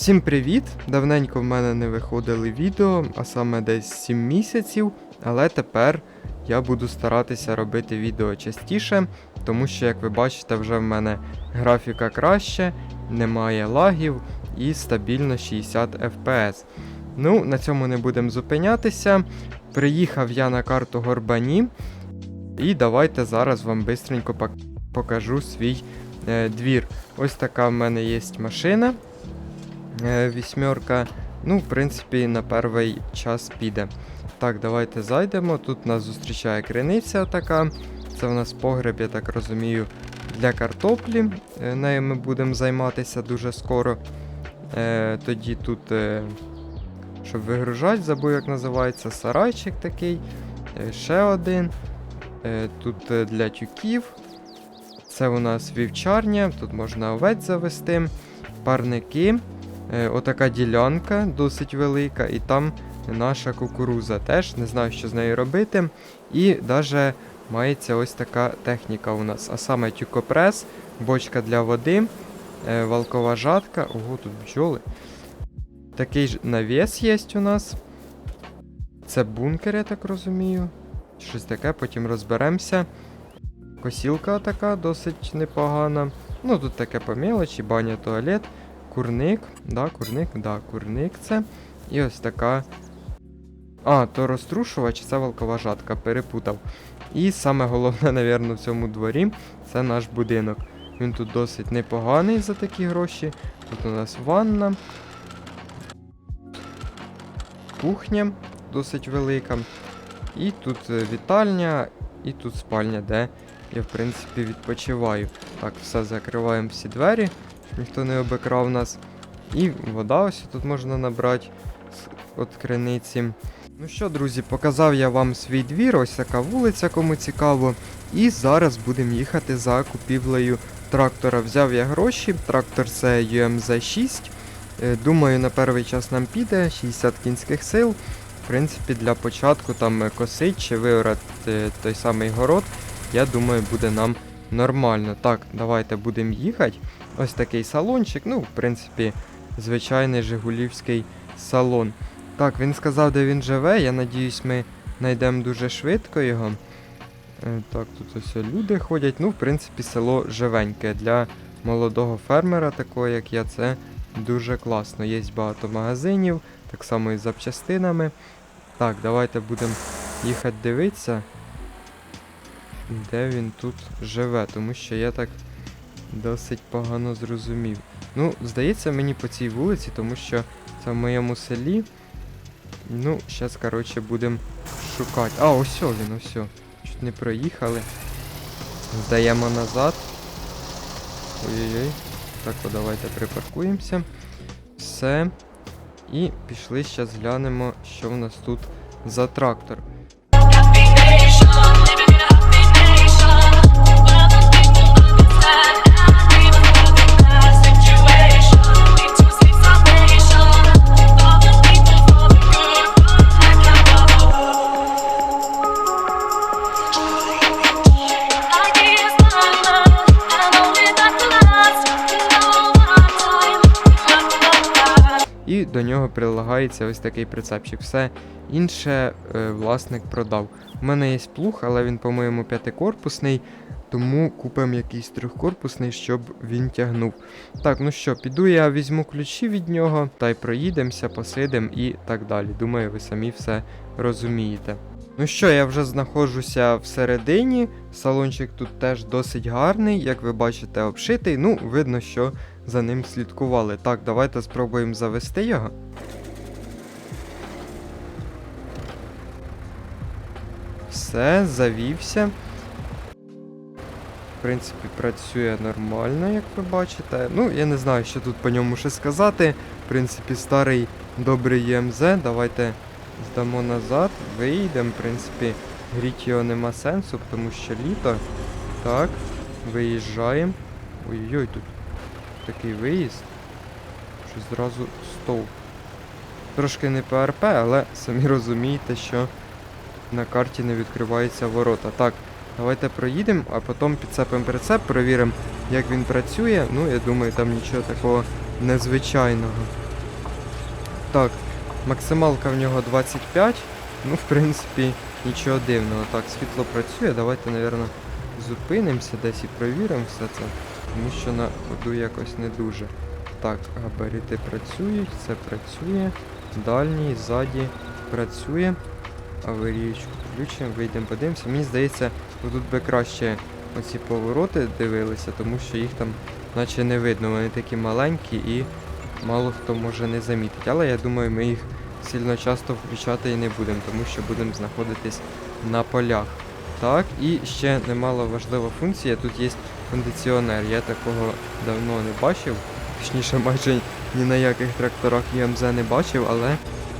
Всім привіт! Давненько в мене не виходили відео, а саме десь 7 місяців, але тепер я буду старатися робити відео частіше, тому що, як ви бачите, вже в мене графіка краще, немає лагів і стабільно 60 FPS. Ну, на цьому не будемо зупинятися. Приїхав я на карту Горбані, і давайте зараз вам бистренько покажу свій е, двір. Ось така в мене є машина. Е, вісьмерка. Ну, в принципі, на перший час піде. Так, давайте зайдемо. Тут нас зустрічає криниця така. Це у нас погреб, я так розумію, для картоплі. Е, Нею ми будемо займатися дуже скоро. Е, тоді тут, щоб вигружати, забув, як називається, сарайчик такий. Ще один. Тут для тюків. Це у нас вівчарня, тут можна овець завести, парники. Е, отака ділянка досить велика, і там наша кукуруза теж. Не знаю, що з нею робити. І навіть мається ось така техніка у нас. А саме тюкопрес, бочка для води, е, валкова жатка. Ого, тут бджоли. Такий ж навіс є у нас. Це бункер, я так розумію. Щось таке, потім розберемося. Косілка така досить непогана. Ну, тут таке по мелочі, баня, туалет, курник. Да, курник, да, курник це. І ось така. А, то розтрушувач, це волкова жатка, перепутав. І саме головне, напевно, в цьому дворі це наш будинок. Він тут досить непоганий за такі гроші. Тут у нас ванна. Кухня досить велика. І тут е, вітальня, і тут спальня, де я, в принципі, відпочиваю. Так, все, закриваємо всі двері, ніхто не обикрав нас. І вода ось тут можна набрати з- від криниці. Ну що, друзі, показав я вам свій двір, ось така вулиця, кому цікаво. І зараз будемо їхати за купівлею трактора. Взяв я гроші, трактор це UMZ 6. Е, Думаю, на перший час нам піде 60 кінських сил. В принципі, для початку там е, косить чи виорати той самий город, я думаю, буде нам нормально. Так, давайте будемо їхати. Ось такий салончик. Ну, в принципі, звичайний Жигулівський салон. Так, він сказав, де він живе. Я надіюсь, ми знайдемо дуже швидко його. Е, Так, тут ось люди ходять. Ну, в принципі, село живеньке. Для молодого фермера, такого як я, це дуже класно. Є багато магазинів, так само і з запчастинами. Так, давайте будемо їхати дивитися, де він тут живе, тому що я так досить погано зрозумів. Ну, здається, мені по цій вулиці, тому що це в моєму селі. Ну, зараз, коротше, будемо шукати. А, ось він, ось. Чуть не проїхали. Здаємо назад. Ой-ой-ой. Так, о, давайте припаркуємося. Все. І пішли, зараз глянемо, що в нас тут за трактор. До нього прилагається ось такий прицепчик. Все інше е, власник продав. У мене є плуг, але він, по-моєму, п'ятикорпусний, тому купимо якийсь трьохкорпусний, щоб він тягнув. Так, ну що, піду я візьму ключі від нього та й проїдемося, посидим і так далі. Думаю, ви самі все розумієте. Ну що, я вже знаходжуся всередині. Салончик тут теж досить гарний, як ви бачите, обшитий. Ну, видно, що за ним слідкували. Так, давайте спробуємо завести його. Все, завівся. В принципі, працює нормально, як ви бачите. Ну, я не знаю, що тут по ньому ще сказати. В принципі, старий добрий ЄМЗ. Давайте здамо назад, виїдемо. В принципі, гріти його нема сенсу, тому що літо. Так, виїжджаємо. Ой-ой, тут такий виїзд. Що зразу стовп. Трошки не ПРП, але самі розумієте, що на карті не відкриваються ворота. Так, давайте проїдемо, а потім підцепимо прицеп, перевіримо, як він працює. Ну, я думаю, там нічого такого незвичайного Так, максималка в нього 25. Ну, в принципі, нічого дивного. Так, світло працює. Давайте, напевно, зупинимося десь і провіримо все це. Тому що на ходу якось не дуже. Так, габарити працюють, це працює. Дальній, ззаді працює. Аварієчку включимо, вийдемо, подивимося. Мені здається, тут би краще оці повороти дивилися, тому що їх там наче не видно. Вони такі маленькі і мало хто може не замітить. Але я думаю, ми їх сильно часто включати і не будемо, тому що будемо знаходитись на полях. Так, і ще немало важлива функція. Тут є кондиціонер. Я такого давно не бачив. Точніше, майже ні на яких тракторах ЄМЗ не бачив, але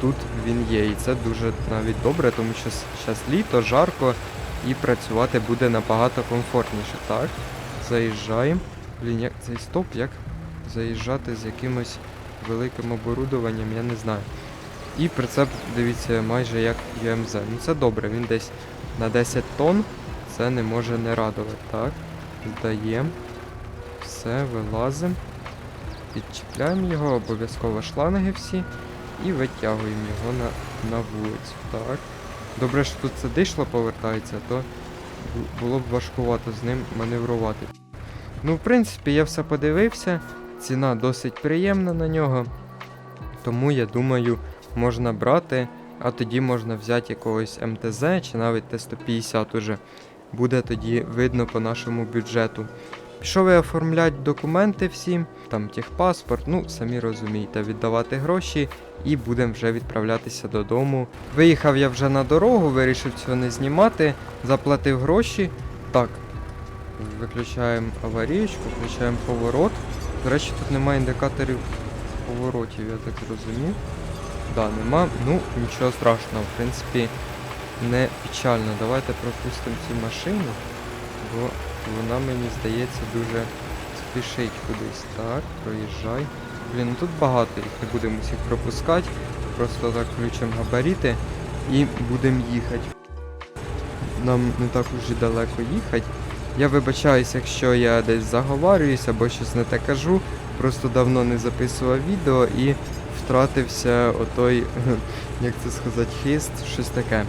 тут він є. І це дуже навіть добре, тому що зараз літо, жарко і працювати буде набагато комфортніше. Так, заїжджаємо. Блін, як цей стоп, як заїжджати з якимось великим оборудованням, я не знаю. І прицеп, дивіться, майже як ЮМЗ. Ну це добре, він десь на 10 тонн. Це не може не радувати. Так, здаємо. Все, вилазимо. Підчіпляємо його, обов'язково шланги всі. І витягуємо його на, на вулицю. Так. Добре, що тут це дишло повертається, то було б важкувато з ним маневрувати. Ну, в принципі, я все подивився. Ціна досить приємна на нього. Тому я думаю, можна брати, а тоді можна взяти якогось МТЗ чи навіть Т-150 уже. Буде тоді видно по нашому бюджету. Пішов я оформляти документи всі, там техпаспорт, ну самі розумієте, віддавати гроші і будемо вже відправлятися додому. Виїхав я вже на дорогу, вирішив цього не знімати, заплатив гроші. Так, виключаємо аварійку, включаємо поворот. До речі, тут немає індикаторів поворотів, я так зрозумів. Да, нема. Ну, нічого страшного, в принципі, не печально. Давайте пропустимо цю машину, бо вона, мені здається, дуже спішить кудись. Так, проїжджай. Блін, ну тут багато їх, не будемо усіх пропускати. Просто так включимо габаріти і будемо їхати. Нам не так уже далеко їхати. Я вибачаюсь, якщо я десь заговарююсь або щось не те кажу. Просто давно не записував відео і втратився отой, як це сказати, хист, щось таке.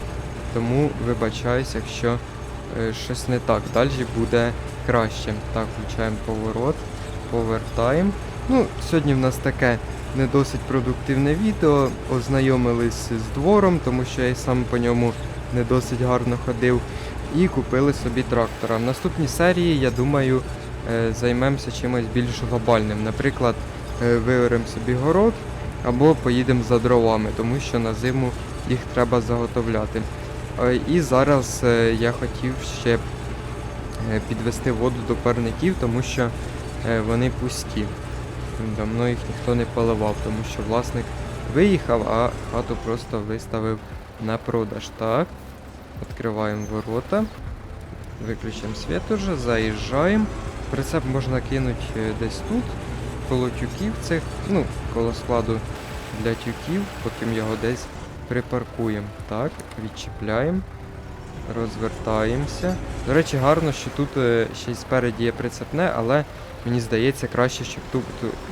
Тому вибачаюсь, якщо е, щось не так. Далі буде краще. Так, включаємо поворот, повертаємо. Ну, сьогодні в нас таке не досить продуктивне відео. Ознайомились з двором, тому що я й сам по ньому не досить гарно ходив. І купили собі трактора. В наступній серії, я думаю, е, займемося чимось більш глобальним. Наприклад, е, виоремо собі город або поїдемо за дровами, тому що на зиму їх треба заготовляти. Е, І зараз е, я хотів ще е, підвести воду до парників, тому що вони пусті. Давно їх ніхто не поливав, тому що власник виїхав, а хату просто виставив на продаж. Так. Відкриваємо ворота. Виключимо світ уже, заїжджаємо. Прицеп можна кинути десь тут, коло тюків цих, ну, коло складу для тюків, потім його десь припаркуємо. Так, відчіпляємо, розвертаємося. До речі, гарно, що тут е, ще й спереді є прицепне, але мені здається краще, щоб тут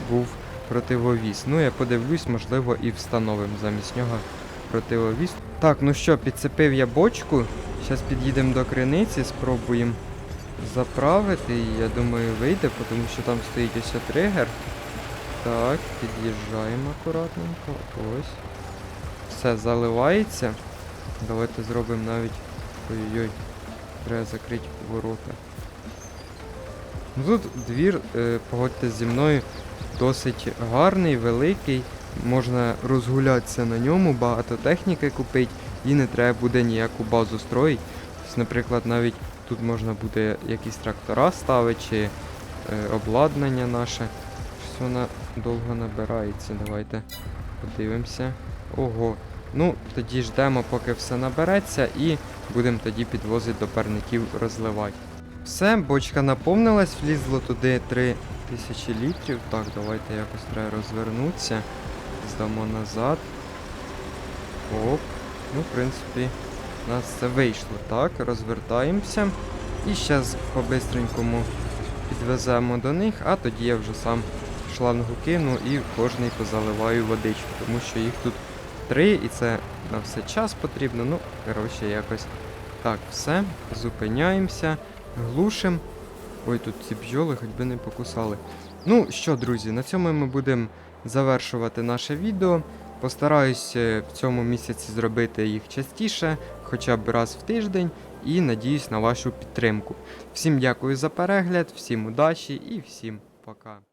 був противовіз. Ну, я подивлюсь, можливо, і встановимо замість нього противовіз. Так, ну що, підцепив я бочку. Зараз під'їдемо до криниці, спробуємо заправити. Я думаю, вийде, тому що там стоїть ось тригер. Так, під'їжджаємо акуратненько. Ось. Все, заливається. Давайте зробимо навіть. Ой-ой-ой. Треба закрити ворота. Ну тут двір, е, погодьтесь зі мною, досить гарний, великий. Можна розгулятися на ньому, багато техніки купити і не треба буде ніяку базу строїти. Тобто, наприклад, навіть тут можна буде якісь трактора ставити чи е, обладнання наше. Щось вона довго набирається. Давайте подивимося. Ого. Ну, тоді ждемо, поки все набереться, і будемо тоді підвозити до парників розливати. Все, бочка наповнилась, влізло туди 3000 літрів. Так, давайте якось треба розвернутися. Здамо назад. Оп. Ну, в принципі, у нас це вийшло. Так, розвертаємося. І зараз по-бистренькому підвеземо до них, а тоді я вже сам шлангу кину і в кожний позаливаю водичку, тому що їх тут три, і це на все час потрібно. Ну, коротше, якось так, все, зупиняємося, глушим. Ой, тут ці бджоли хоч би не покусали. Ну що, друзі, на цьому ми будемо завершувати наше відео. Постараюсь в цьому місяці зробити їх частіше, хоча б раз в тиждень, і надіюсь на вашу підтримку. Всім дякую за перегляд, всім удачі і всім пока.